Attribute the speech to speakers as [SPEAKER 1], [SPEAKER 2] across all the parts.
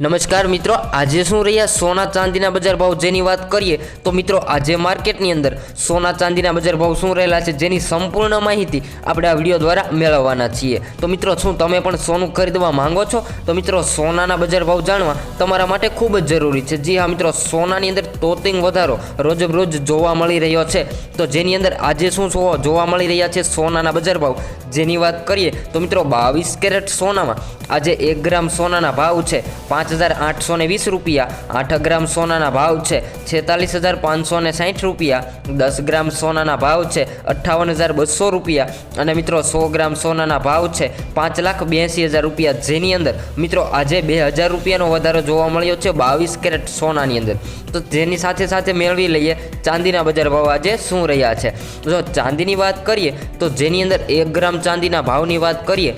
[SPEAKER 1] નમસ્કાર મિત્રો, આજે શું રહ્યા? સોના ચાંદીના બજાર ભાવ જેની વાત કરીએ, તો મિત્રો, આજે માર્કેટની અંદર સોના ચાંદીના બજાર ભાવ શું રહેલા છે જેની સંપૂર્ણ માહિતી આપણે આ વીડિયો દ્વારા મેળવવાના છીએ. તો મિત્રો, શું તમે પણ સોનું ખરીદવા માંગો છો? તો મિત્રો, સોનાના બજાર ભાવ જાણવા તમારા માટે ખૂબ જ જરૂરી છે. જી હા મિત્રો, સોનાની અંદર તોતિંગ વધારો રોજ રોજ જોવા મળી રહ્યો છે. તો જેની અંદર આજે શું જોવા મળી રહ્યા છે સોનાના બજાર ભાવ જેની વાત કરીએ, તો મિત્રો, બાવીસ કેરેટ સોનામાં આજે એક ગ્રામ સોનાના ભાવ છે પાંચ હજાર આઠસો ને વીસ રૂપિયા. આઠ ગ્રામ સોનાના ભાવ છે છેતાલીસ હજાર પાંચસો ને સાઠ રૂપિયા. દસ ગ્રામ સોનાના ભાવ છે અઠ્ઠાવન હજાર બસો રૂપિયા. અને મિત્રો સો ગ્રામ સોનાના ભાવ છે પાંચ લાખ બ્યાસી હજાર રૂપિયા. જેની અંદર મિત્રો આજે બે હજાર રૂપિયાનો વધારો જોવા મળ્યો છે બાવીસ કેરેટ સોનાની અંદર. તો જેની સાથે સાથે મેળવી લઈએ ચાંદીના બજાર ભાવ આજે શું રહ્યા છે? જો ચાંદીની વાત કરીએ તો જેની અંદર એક ગ્રામ ચાંદીના ભાવની વાત કરીએ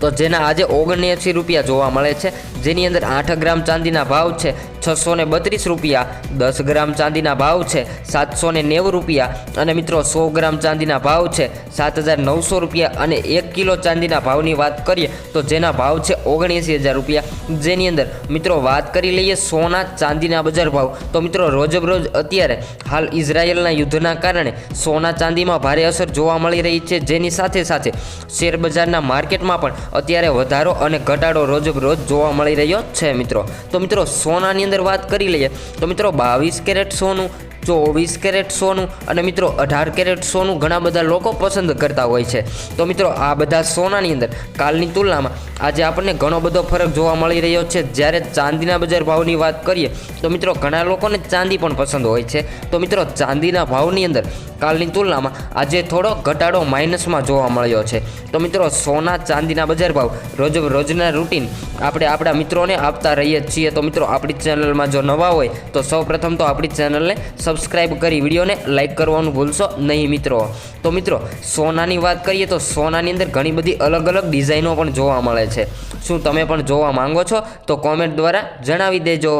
[SPEAKER 1] તો જેના આજે ઓગણએંસી રૂપિયા જોવા મળે છે. જેની અંદર આઠ ગ્રામ ચાંદીના ભાવ છે. છસો ને બત્રીસ રૂપિયા. દસ ગ્રામ ચાંદીના ભાવ છે સાતસો ને નેવું રૂપિયા. અને મિત્રો, સો ગ્રામ ચાંદીના ભાવ છે સાત હજાર નવસો રૂપિયા. અને એક કિલો ચાંદીના ભાવની વાત કરીએ, તો જેના ભાવ છે ઓગણએંસી હજાર રૂપિયા. જેની અંદર, મિત્રો, વાત કરી લઈએ સોના ચાંદીના બજાર ભાવ. તો મિત્રો, રોજબરોજ અત્યારે હાલ ઇઝરાયલના યુદ્ધના કારણે સોના ચાંદીમાં ભારે અસર જોવા મળી રહી છે. જેની સાથે સાથે શેર બજારના માર્કેટમાં પણ અત્યારે વધારો અને ઘટાડો રોજ રોજ જોવા મળી રહ્યો છે, મિત્રો. તો મિત્રો, સોનાની અંદર વાત કરી લઈએ. તો મિત્રો બાવીસ કેરેટ સોનું ચોવીસ કેરેટ સોનું અને મિત્રો અઢાર કેરેટ સોનું ઘણા બધા લોકો પસંદ કરતા હોય છે. તો મિત્રો આ બધા સોનાની અંદર કાલની તુલનામાં આજે આપણને ઘણો બધો ફરક જોવા મળી રહ્યો છે. જ્યારે ચાંદીના બજાર ભાવની વાત કરીએ, તો મિત્રો ઘણા લોકોને ચાંદી પણ પસંદ હોય છે. તો મિત્રો ચાંદીના ભાવની અંદર કાલની તુલનામાં આજે થોડો ઘટાડો માઇનસમાં જોવા મળ્યો છે. તો મિત્રો સોના ચાંદીના બજાર ભાવ રોજ રોજના રૂટીન આપણે આપણા મિત્રોને આપતા રહીએ છીએ. તો મિત્રો આપણી ચેનલમાં જો નવા હોય, તો સૌ પ્રથમ તો આપણી ચેનલને સબસ્ક્રાઈબ કરી વિડીયોને લાઇક કરવાનું ભૂલશો નહીં મિત્રો. તો મિત્રો, સોનાની વાત કરીએ તો સોનાની અંદર ઘણી બધી અલગ અલગ ડિઝાઇનો પણ જોવા મળે છે. શું તમે પણ જોવા માંગો છો તો કોમેન્ટ દ્વારા જણાવી દેજો.